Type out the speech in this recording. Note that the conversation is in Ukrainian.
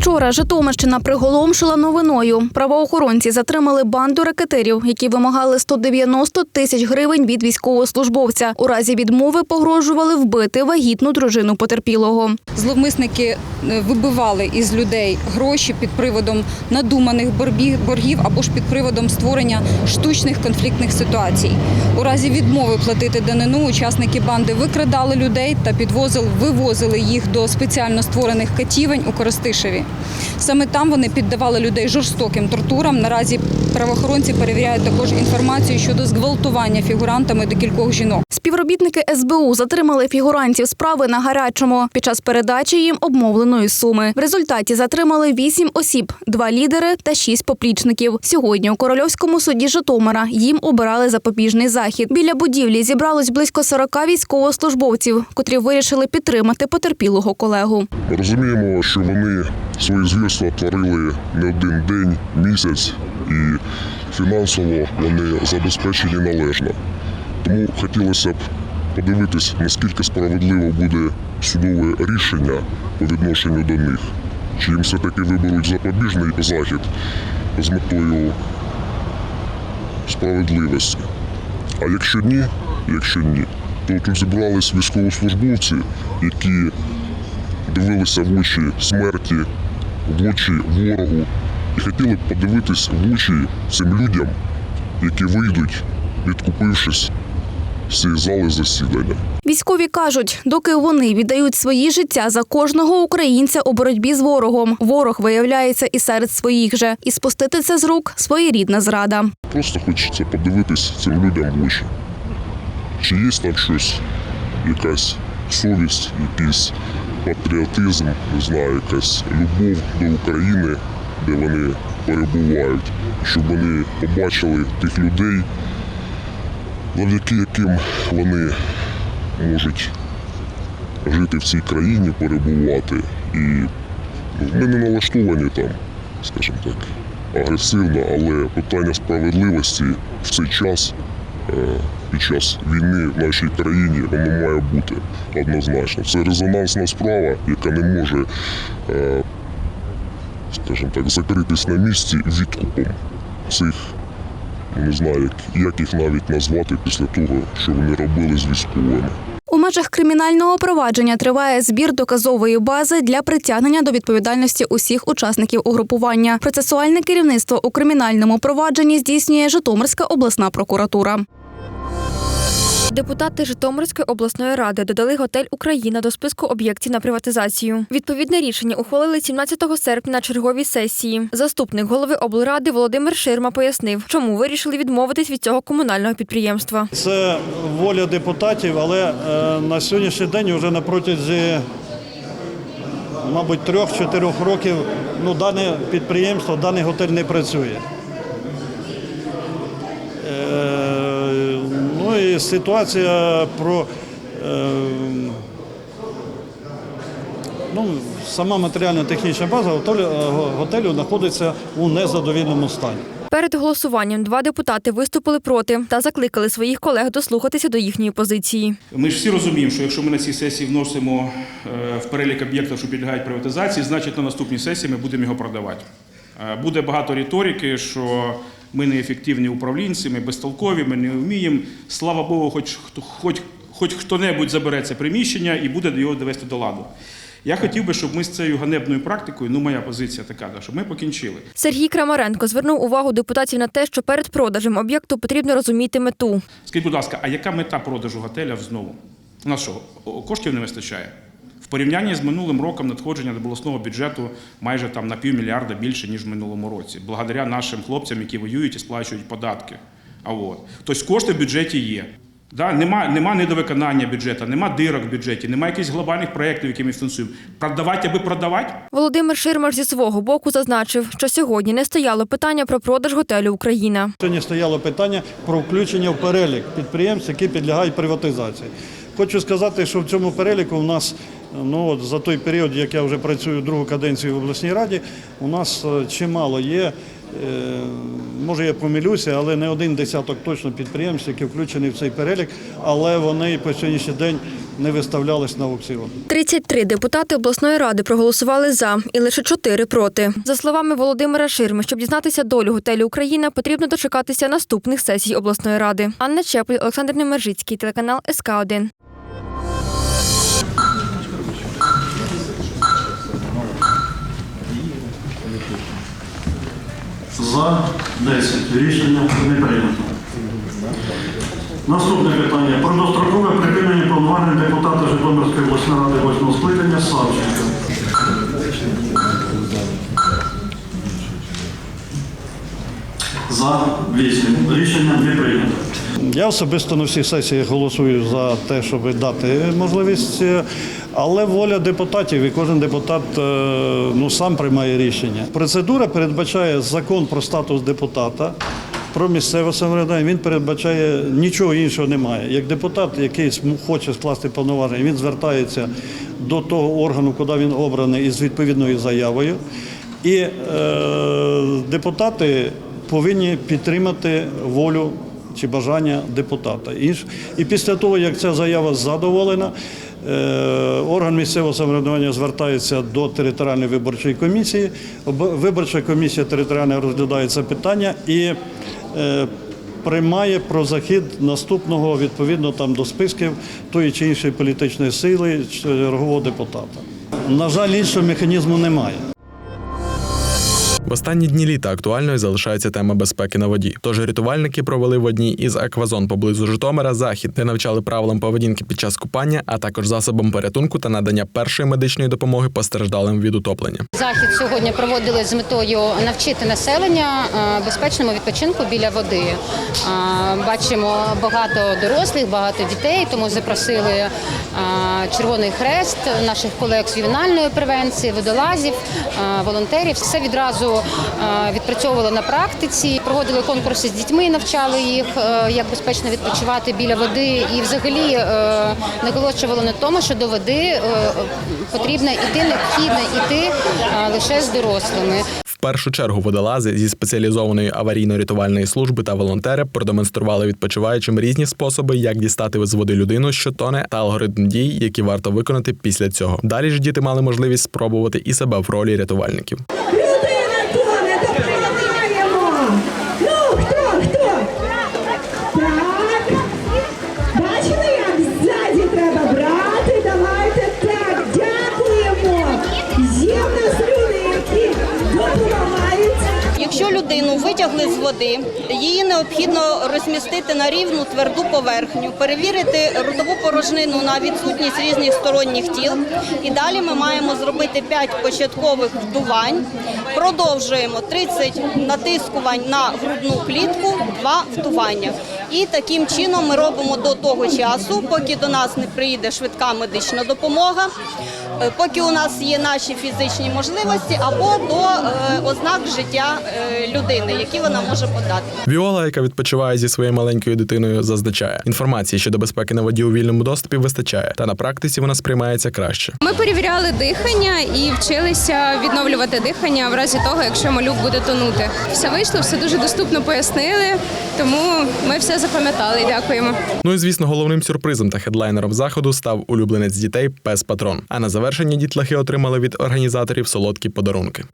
Вчора Житомирщина приголомшила новиною. Правоохоронці затримали банду ракетирів, які вимагали 190 тисяч гривень від військовослужбовця. У разі відмови погрожували вбити вагітну дружину потерпілого. Зловмисники е, вибивали із людей гроші під приводом надуманих боргів або ж під приводом створення штучних конфліктних ситуацій. У разі відмови платити данину учасники банди викрадали людей та підвозили, вивозили їх до спеціально створених катівень у Коростишеві. Саме там вони піддавали людей жорстоким тортурам. Наразі правоохоронці перевіряють також інформацію щодо зґвалтування фігурантами до кількох жінок. Співробітники СБУ затримали фігурантів справи на гарячому під час передачі їм обмовленої суми. В результаті затримали вісім осіб, два лідери та шість поплічників. Сьогодні у корольовському суді Житомира їм обирали запобіжний захід. Біля будівлі зібралось близько 40 військовослужбовців, котрі вирішили підтримати потерпілого колегу. Розуміємо, що вони свої звірства творили не один день, місяць, і фінансово вони забезпечені належно. Тому хотілося б подивитись, наскільки справедливо буде судове рішення по відношенню до них. Чи їм все-таки виберуть запобіжний захід з метою справедливості. А якщо ні, якщо ні, то тут зібрались військовослужбовці, які дивилися в очі смерті, в очі ворогу і хотіли б подивитись в очі цим людям, які вийдуть, відкупившись цієї зали засідання. Військові кажуть, доки вони віддають свої життя за кожного українця у боротьбі з ворогом, ворог виявляється і серед своїх же, і спустити це з рук своєрідна зрада. Просто хочеться подивитись цим людям в очі. Чи є там щось, якась совість, якийсь патріотизм, не знаю, якась любов до України, де вони перебувають, щоб вони побачили тих людей, завдяки яким вони можуть жити в цій країні, перебувати. І ми не налаштовані там, скажімо так, агресивно, але питання справедливості в цей час, е, під час війни в нашій країні, воно має бути однозначно. Це резонансна справа, яка не може, е, скажімо так, закритись на місці відкупом цих, не знаю, як, їх навіть назвати після того, що вони робили з військовими. У межах кримінального провадження триває збір доказової бази для притягнення до відповідальності усіх учасників угрупування. Процесуальне керівництво у кримінальному провадженні здійснює Житомирська обласна прокуратура. Депутати Житомирської обласної ради додали готель Україна до списку об'єктів на приватизацію. Відповідне рішення ухвалили 17 серпня на черговій сесії. Заступник голови облради Володимир Ширма пояснив, чому вирішили відмовитись від цього комунального підприємства. Це воля депутатів, але е, на сьогоднішній день вже на протязі, мабуть, трьох-чотирьох років ну, дане підприємство, даний готель не працює. Ситуація про е, ну, сама матеріально-технічна база готелю, е, знаходиться у незадовільному стані. Перед голосуванням два депутати виступили проти та закликали своїх колег дослухатися до їхньої позиції. Ми ж всі розуміємо, що якщо ми на цій сесії вносимо е, в перелік об'єктів, що підлягають приватизації, значить на наступній сесії ми будемо його продавати. Е, Буде багато риторики, що ми неефективні управлінці, ми безтолкові, ми не вміємо. Слава Богу, хоч хоч, хоч хто-небудь забере це приміщення і буде його довести до ладу. Я хотів би, щоб ми з цією ганебною практикою, ну моя позиція така, щоб ми покінчили. Сергій Крамаренко звернув увагу депутатів на те, що перед продажем об'єкту потрібно розуміти мету. Скажіть, будь ласка, а яка мета продажу готеля знову? У нас що, коштів не вистачає? В порівнянні з минулим роком надходження до обласного бюджету майже там на півмільярда більше, ніж в минулому році, благодаря нашим хлопцям, які воюють і сплачують податки. А от. Тобто кошти в бюджеті є. Да, нема, нема недовиконання бюджету, нема дирок в бюджеті, нема якихось глобальних проєктів, які ми фінансуємо. Продавати, аби продавати? Володимир Ширмаш зі свого боку зазначив, що сьогодні не стояло питання про продаж готелю Україна. Сьогодні стояло питання про включення в перелік підприємств, які підлягають приватизації. Хочу сказати, що в цьому переліку у нас ну, от за той період, як я вже працюю другу каденцію в обласній раді, у нас е, чимало є е, може я помилюся, але не один десяток точно підприємств, які включені в цей перелік, але вони по сьогоднішній день не виставлялись на аукціон. 33 депутати обласної ради проголосували за і лише 4 проти. За словами Володимира Ширми, щоб дізнатися долю готелю Україна, потрібно дочекатися наступних сесій обласної ради. Анна Чепль, Олександр Немержицький, телеканал СК 1 За 10. Рішення не прийнято. Наступне питання. Про дострокове припинення повноважень депутата Житомирської обласної ради 8 скликання Савченка. За 8. Рішення не прийнято. Я особисто на всіх сесіях голосую за те, щоб дати можливість, е, але воля депутатів, і кожен депутат е, ну, сам приймає рішення. Процедура передбачає закон про статус депутата. Про місцеве самоврядування він передбачає нічого іншого немає. Як депутат, який хоче скласти повноваження, він звертається до того органу, куди він обраний, із відповідною заявою. І е, депутати повинні підтримати волю чи бажання депутата. І, і після того, як ця заява задоволена, е, орган місцевого самоврядування звертається до територіальної виборчої комісії. Виборча комісія територіальна розглядає це питання і е, приймає про захід наступного відповідно там до списків тої чи іншої політичної сили чергового депутата. На жаль, іншого механізму немає. В останні дні літа актуальною залишається тема безпеки на воді. Тож рятувальники провели в одній із аквазон поблизу Житомира захід, де навчали правилам поведінки під час купання, а також засобам порятунку та надання першої медичної допомоги постраждалим від утоплення. Захід сьогодні проводили з метою навчити населення е, безпечному відпочинку біля води. Е, Бачимо багато дорослих, багато дітей, тому запросили е, Червоний Хрест, наших колег з ювенальної превенції, водолазів, волонтерів. Все відразу е, відпрацьовували на практиці. Проводили конкурси з дітьми, навчали їх, е, як безпечно відпочивати біля води. І взагалі е, наголошували на тому, що до води потрібно йти, необхідно йти лише з дорослими. В першу чергу водолази зі спеціалізованої аварійно-рятувальної служби та волонтери продемонстрували відпочиваючим різні способи, як дістати з води людину, що тоне, та алгоритм дій, які варто виконати після цього. Далі ж діти мали можливість спробувати і себе в ролі рятувальників. Якщо людину витягли з води, її необхідно розмістити на рівну тверду поверхню, перевірити ротову порожнину на відсутність різних сторонніх тіл. І далі ми маємо зробити 5 початкових вдувань. Продовжуємо 30 натискувань на грудну клітку, 2 вдування. І таким чином ми робимо до того часу, поки до нас не приїде швидка медична допомога, поки у нас є наші фізичні можливості, або до е, ознак життя е, людини, які вона може подати. Віола, яка відпочиває зі своєю маленькою дитиною, зазначає, інформації щодо безпеки на воді у вільному доступі вистачає, та на практиці вона сприймається краще. Ми перевіряли дихання і вчилися відновлювати дихання в разі того, якщо малюк буде тонути. Все вийшло, все дуже доступно пояснили, тому ми все запам'ятали. Дякуємо. Ну і звісно, головним сюрпризом та хедлайнером заходу став улюбленець дітей пес Патрон. А на завершення дітлахи отримали від організаторів солодкі подарунки.